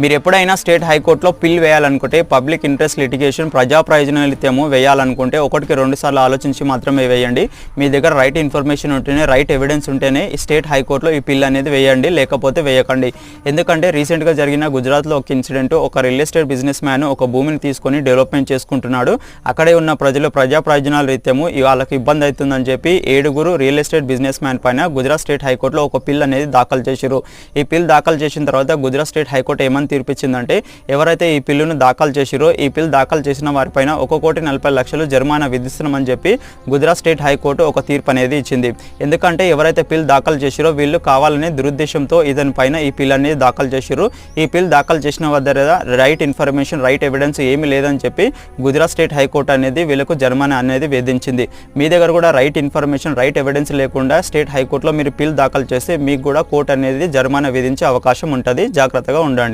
మీరు ఎప్పుడైనా స్టేట్ హైకోర్టులో పిల్ వేయాలనుకుంటే పబ్లిక్ ఇంట్రెస్ట్ లిటిగేషన్ ప్రజా ప్రయోజనాలిత్యము వేయాలనుకుంటే ఒకటికి రెండు సార్లు ఆలోచించి మాత్రమే వేయండి. మీ దగ్గర రైట్ ఇన్ఫర్మేషన్ ఉంటేనే రైట్ ఎవిడెన్స్ ఉంటేనే స్టేట్ హైకోర్టులో ఈ పిల్ అనేది వేయండి లేకపోతే వేయకండి. ఎందుకంటే రీసెంట్గా జరిగిన గుజరాత్లో ఒక ఇన్సిడెంట్ ఒక రియల్ ఎస్టేట్ బిజినెస్ మ్యాన్ ఒక భూమిని తీసుకొని డెవలప్మెంట్ చేసుకుంటున్నాడు. అక్కడే ఉన్న ప్రజలు ప్రజా ప్రయోజనాల రీత్యము వాళ్ళకి ఇబ్బంది అవుతుందని చెప్పి ఏడుగురు రియల్ ఎస్టేట్ బిజినెస్ మ్యాన్ పైన గుజరాత్ స్టేట్ హైకోర్టులో ఒక పిల్ అనేది దాఖలు చేశారు ఈ పిల్ దాఖలు చేసిన తర్వాత గుజరాత్ స్టేట్ హైకోర్టు ఏమని తీర్పిచ్చిందంటే ఎవరైతే ఈ పిల్లును దాఖలు చేసిరో ఈ పిల్లు దాఖలు చేసిన వారిపైన ఒక కోటి నలభై లక్షలు జరిమానా విధిస్తున్నామని చెప్పి గుజరాత్ స్టేట్ హైకోర్టు ఒక తీర్పు అనేది ఇచ్చింది. ఎందుకంటే ఎవరైతే పిల్లు దాఖలు చేసిరో వీళ్ళు కావాలనే దురుద్దేశంతో ఇతని పైన ఈ పిల్లు అనేది దాఖలు చేసిరు ఈ పిల్లు దాఖలు చేసిన వద్ద రైట్ ఇన్ఫర్మేషన్ రైట్ ఎవిడెన్స్ ఏమీ లేదని చెప్పి గుజరాత్ స్టేట్ హైకోర్టు అనేది వీళ్ళకు జరిమానా అనేది విధించింది. మీ దగ్గర కూడా రైట్ ఇన్ఫర్మేషన్ రైట్ ఎవిడెన్స్ లేకుండా స్టేట్ హైకోర్టులో మీరు పిల్లు దాఖలు చేస్తే మీకు కూడా కోర్టు అనేది జరిమానా విధించే అవకాశం ఉంటుంది. జాగ్రత్తగా ఉండండి.